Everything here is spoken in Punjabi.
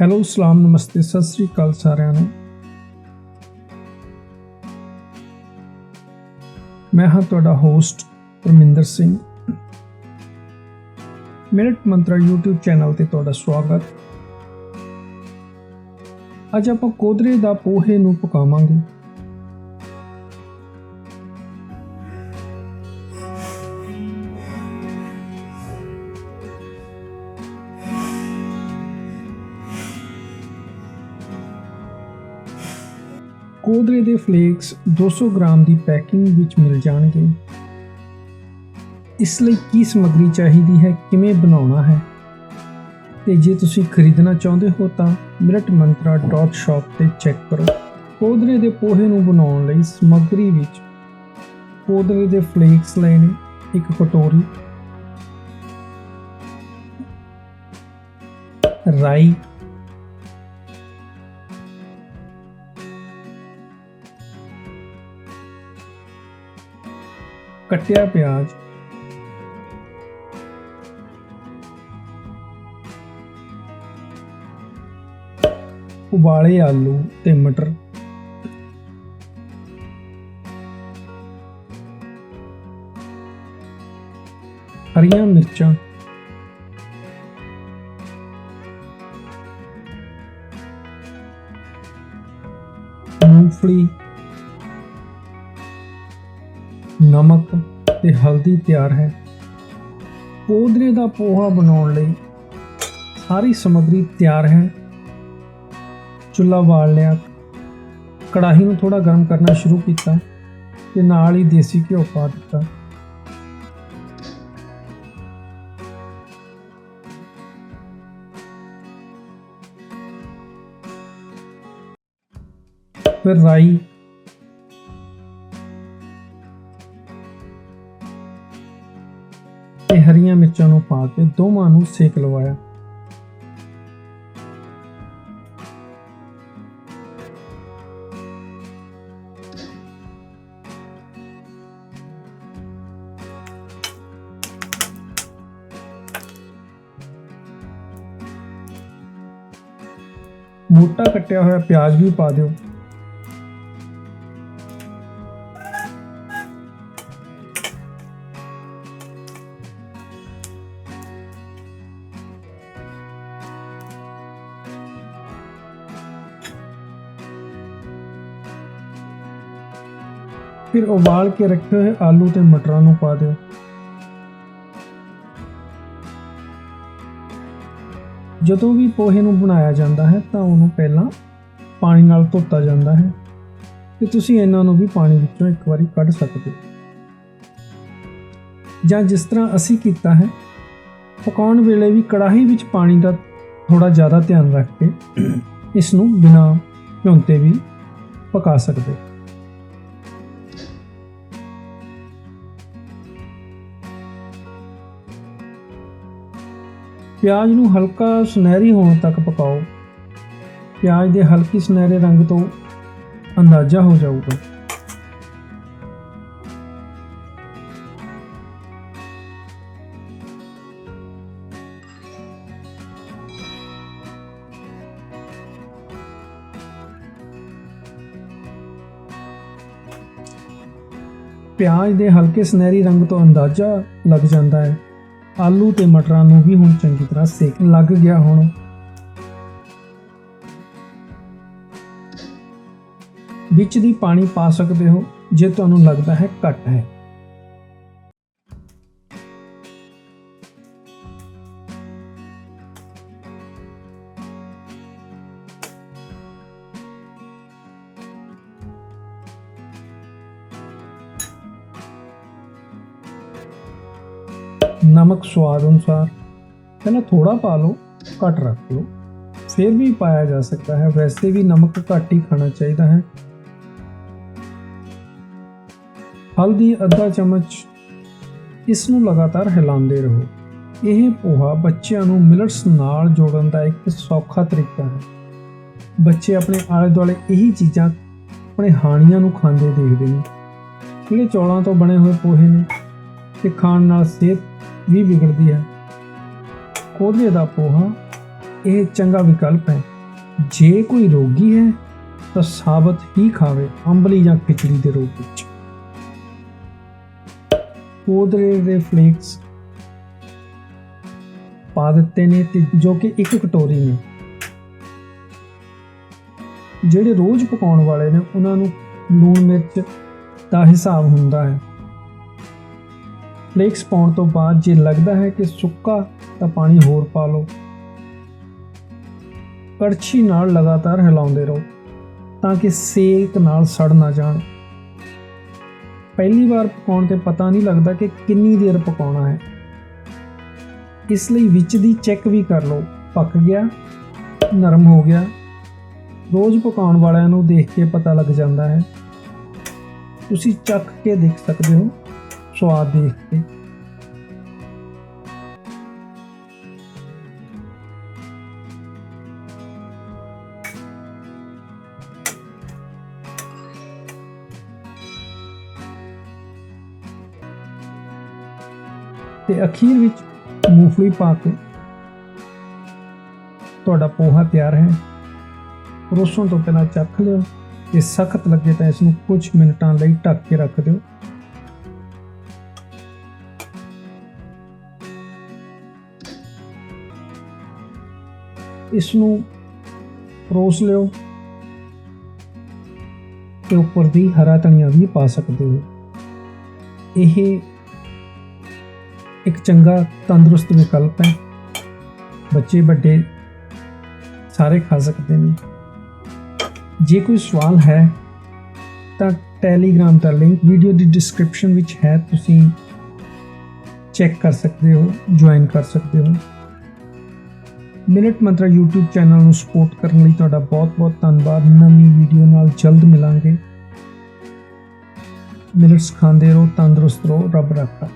ਹੈਲੋ, ਸਲਾਮ, ਨਮਸਤੇ, ਸਤਿ ਸ੍ਰੀ ਅਕਾਲ ਸਾਰਿਆਂ ਨੂੰ। ਮੈਂ ਹਾਂ ਤੁਹਾਡਾ host Parminder Singh. Minute Mantra YouTube channel ਤੇ ਤੁਹਾਡਾ ਸਵਾਗਤ। ਅੱਜ ਆਪਾਂ ਕੋਦਰੇ ਦਾ ਪੋਹੇ ਨੂੰ ਪਕਾਵਾਂਗੇ। ਕੋਦਰੇ ਦੇ ਫਲੇਕਸ 200 ਗ੍ਰਾਮ ਦੀ ਪੈਕਿੰਗ ਵਿੱਚ ਮਿਲ ਜਾਣਗੇ। ਇਸ ਲਈ ਕੀ ਸਮੱਗਰੀ ਚਾਹੀਦੀ ਹੈ, ਕਿਵੇਂ ਬਣਾਉਣਾ ਹੈ? ਤੇ ਜੇ ਤੁਸੀਂ ਖਰੀਦਣਾ ਚਾਹੁੰਦੇ ਹੋ ਤਾਂ miratmantra.shop ਤੇ ਚੈੱਕ ਕਰੋ। ਕੋਦਰੇ ਦੇ ਪੋਹੇ ਨੂੰ ਬਣਾਉਣ ਲਈ ਸਮੱਗਰੀ ਵਿੱਚ ਕੋਦਰੇ ਦੇ ਫਲੇਕਸ ਲੈਣੇ, ਇੱਕ ਕਟੋਰੀ। ਰਾਈ ਕੱਟਿਆ ਪਿਆਜ਼। ਉਬਾਲੇ ਆਲੂ ਤੇ ਮਟਰ। ਹਰੀਆਂ ਮਿਰਚਾਂ। ਮੂੰਗਫਲੀ। ਨਮਕ ਤੇ ਹਲਦੀ ਤਿਆਰ ਹੈ। ਪੋਦਰੇ ਦਾ ਪੋਹਾ ਬਣਾਉਣ ਲਈ ਸਾਰੀ ਸਮੱਗਰੀ ਤਿਆਰ ਹੈ। ਚੁੱਲ੍ਹਾ ਬਾਲ ਲਿਆ। ਕੜਾਹੀ ਨੂੰ ਥੋੜਾ ਗਰਮ ਕਰਨਾ ਸ਼ੁਰੂ ਕੀਤਾ ਤੇ ਨਾਲ ਹੀ ਦੇਸੀ ਘਿਓ ਪਾ ਦਿੱਤਾ। ਫਿਰ ਰਾਈ ਮਿਰਚਾਂ ਨੂੰ ਪਾ ਕੇ ਦੋਵਾਂ ਨੂੰ ਸੇਕ ਲਵਾਇਆ। ਮੋਟਾ ਕੱਟਿਆ ਹੋਇਆ ਪਿਆਜ਼ ਵੀ ਪਾ ਦਿਓ। ਫਿਰ ਉਬਾਲ ਕੇ ਰੱਖੇ ਹੋਏ ਆਲੂ ਤੇ ਮਟਰਾਂ ਨੂੰ ਪਾ ਦਿਓ। ਜਦੋਂ ਵੀ ਪੋਹੇ ਨੂੰ ਬਣਾਇਆ ਜਾਂਦਾ ਹੈ, ਤਾਂ ਉਹਨੂੰ ਪਹਿਲਾਂ ਪਾਣੀ ਨਾਲ ਧੋਤਾ ਜਾਂਦਾ ਹੈ ਤੇ ਤੁਸੀਂ ਇਹਨਾਂ ਨੂੰ ਵੀ ਪਾਣੀ ਵਿੱਚੋਂ ਇੱਕ ਵਾਰੀ ਕੱਢ ਸਕਦੇ ਹੋ। ਜਾਂ ਜਿਸ ਤਰ੍ਹਾਂ ਅਸੀਂ ਕੀਤਾ ਹੈ, ਪਕਾਉਣ ਵੇਲੇ ਵੀ ਕੜਾਹੀ ਵਿੱਚ ਪਾਣੀ ਦਾ ਥੋੜਾ ਜ਼ਿਆਦਾ ਧਿਆਨ ਰੱਖ ਕੇ ਇਸ ਨੂੰ ਬਿਨਾਂ ਭਿਉਂਤੇ ਵੀ ਪਕਾ ਸਕਦੇ ਪਿਆਜ਼ ਨੂੰ ਹਲਕਾ ਸੁਨਹਿਰੀ ਹੋਣ ਤੱਕ ਪਕਾਓ। ਪਿਆਜ਼ ਦੇ ਹਲਕੀ ਸੁਨਹਿਰੇ ਰੰਗ ਤੋਂ ਅੰਦਾਜ਼ਾ ਹੋ ਜਾਊਗਾ। ਪਿਆਜ਼ ਦੇ ਹਲਕੇ ਸੁਨਹਿਰੀ ਰੰਗ ਤੋਂ ਅੰਦਾਜ਼ਾ ਲੱਗ ਜਾਂਦਾ ਹੈ। ਆਲੂ ਤੇ ਮਟਰਾਂ ਨੂੰ ਵੀ ਹੁਣ ਚੰਗੀ ਤਰ੍ਹਾਂ ਸੇਕ ਲੱਗ ਗਿਆ ਹੁਣ। ਵਿੱਚ ਦੀ ਪਾਣੀ ਪਾ ਸਕਦੇ ਹੋ, ਜੇ ਤੁਹਾਨੂੰ ਲੱਗਦਾ ਹੈ ਘੱਟ ਹੈ। ਨਮਕ ਸਵਾਦ ਅਨੁਸਾਰ ਪਹਿਲਾਂ ਥੋੜਾ ਪਾ ਲਓ, ਘੱਟ ਰੱਖ ਲਓ। ਫਿਰ ਵੀ ਪਾਇਆ ਜਾ ਸਕਦਾ ਹੈ। ਵੈਸੇ ਵੀ ਨਮਕ ਘੱਟ ਹੀ ਖਾਣਾ ਚਾਹੀਦਾ ਹੈ। ਹਲਦੀ ਅੱਧਾ ਚਮਚ ਇਸ ਨੂੰ ਲਗਾਤਾਰ ਹਿਲਾਉਂਦੇ ਰਹੋ। ਇਹ ਪੋਹਾ ਬੱਚਿਆਂ ਨੂੰ ਮਿਲਟਸ ਨਾਲ ਜੋੜਨ ਦਾ ਇੱਕ ਸੌਖਾ ਤਰੀਕਾ ਹੈ। ਬੱਚੇ ਆਪਣੇ ਆਲੇ ਦੁਆਲੇ ਇਹੀ ਚੀਜ਼ਾਂ ਆਪਣੇ ਹਾਣੀਆਂ ਨੂੰ ਖਾਂਦੇ ਦੇਖਦੇ ਨੇ। ਜਿਹੜੇ ਚੌਲਾਂ ਤੋਂ ਬਣੇ ਹੋਏ ਪੋਹੇ ਨੇ, ਤੇ ਖਾਣ ਨਾਲ ਸਿਹਤ ਵੀ ਵਿਗੜਦੀ ਹੈ। ਕੋਲੇ ਦਾ ਪੋਹਾ ਇਹ ਚੰਗਾ ਵਿਕਲਪ ਹੈ। ਜੇ ਕੋਈ ਰੋਗੀ ਹੈ ਤਾਂ ਸਾਬਤ ਹੀ ਖਾਵੇ ਅੰਬਲੀ ਜਾਂ ਖਿਚੜੀ ਦੇ ਰੂਪ ਵਿੱਚ। ਕੋਦਰੇ ਦੇ ਫਲੇਕਸ ਪਾ ਦਿੱਤੇ ਨੇ ਤੇ ਜੋ ਕਿ ਇੱਕ ਕਟੋਰੀ ਨੇ। ਜਿਹੜੇ ਰੋਜ਼ ਪਕਾਉਣ ਵਾਲੇ ਨੇ, ਉਹਨਾਂ ਨੂੰ ਲੂਣ ਮਿਰਚ ਦਾ ਹਿਸਾਬ ਹੁੰਦਾ ਹੈ। ਫਲੇਕਸ ਪਾਉਣ ਤੋਂ ਬਾਅਦ ਜੇ ਲੱਗਦਾ ਹੈ ਕਿ ਸੁੱਕਾ ਤਾਂ ਪਾਣੀ ਹੋਰ ਪਾ ਲਓ। ਕੜਛੀ ਨਾਲ ਲਗਾਤਾਰ ਹਿਲਾਉਂਦੇ ਰਹੋ ਤਾਂ ਕਿ ਸੇਕ ਨਾਲ ਸੜ ਨਾ ਜਾਣ। ਪਹਿਲੀ ਵਾਰ ਪਕਾਉਣ ਤੇ ਪਤਾ ਨਹੀਂ ਲੱਗਦਾ ਕਿ ਕਿੰਨੀ ਦੇਰ ਪਕਾਉਣਾ ਹੈ। ਇਸ ਲਈ ਵਿੱਚ ਦੀ ਚੈੱਕ ਵੀ ਕਰ ਲਓ। ਪੱਕ ਗਿਆ, ਨਰਮ ਹੋ ਗਿਆ। ਰੋਜ਼ ਪਕਾਉਣ ਵਾਲਿਆਂ ਨੂੰ ਦੇਖ ਕੇ ਪਤਾ ਲੱਗ ਜਾਂਦਾ ਹੈ। ਤੁਸੀਂ ਚੱਖ ਕੇ ਦੇਖ ਸਕਦੇ ਹੋ। ਸਵਾਦ ਦੇਖ ਕੇ। ਤੇ ਅਖੀਰ ਵਿੱਚ ਮੂੰਗਫਲੀ ਪਾ ਕੇ ਤੁਹਾਡਾ ਪੋਹਾ ਤਿਆਰ ਹੈ। ਪਰੋਸਣ ਤੋਂ ਪਹਿਲਾਂ ਚੱਖ ਲਿਓ। ਜੇ ਸਖਤ ਲੱਗੇ ਤਾਂ ਇਸ ਨੂੰ ਕੁਝ ਮਿੰਟਾਂ ਲਈ ਢੱਕ ਕੇ ਰੱਖ ਦਿਓ। ਇਸ ਨੂੰ ਪਰੋਸ ਲਿਓ ਤੇ ਉੱਪਰ ਦੀ ਹਰਾ ਧਨੀਆ ਵੀ ਪਾ ਸਕਦੇ ਹੋ। ਇਹ ਇੱਕ ਚੰਗਾ ਤੰਦਰੁਸਤ ਵਿਕਲਪ ਹੈ। ਬੱਚੇ ਵੱਡੇ ਸਾਰੇ ਖਾ ਸਕਦੇ ਨੇ। ਜੇ ਕੋਈ ਸਵਾਲ ਹੈ ਤਾਂ ਟੈਲੀਗ੍ਰਾਮ ਦਾ ਲਿੰਕ ਵੀਡੀਓ ਦੀ ਡਿਸਕ੍ਰਿਪਸ਼ਨ ਵਿੱਚ ਹੈ। ਤੁਸੀਂ ਚੈੱਕ ਕਰ ਸਕਦੇ ਹੋ, ਜੁਆਇਨ ਕਰ ਸਕਦੇ ਹੋ। ਮਿਨਟ ਮੰਤਰਾ YouTube ਚੈਨਲ ਨੂੰ ਸਪੋਰਟ ਕਰਨ ਲਈ ਤੁਹਾਡਾ ਬਹੁਤ-ਬਹੁਤ ਧੰਨਵਾਦ। ਨਵੀਂ ਵੀਡੀਓ ਨਾਲ ਜਲਦ ਮਿਲਾਂਗੇ। ਮਿਨਟਸ ਖਾਂਦੇ ਰਹੋ, ਤੰਦਰੁਸਤ ਰਹੋ, ਰੱਬ ਰੱਖਾ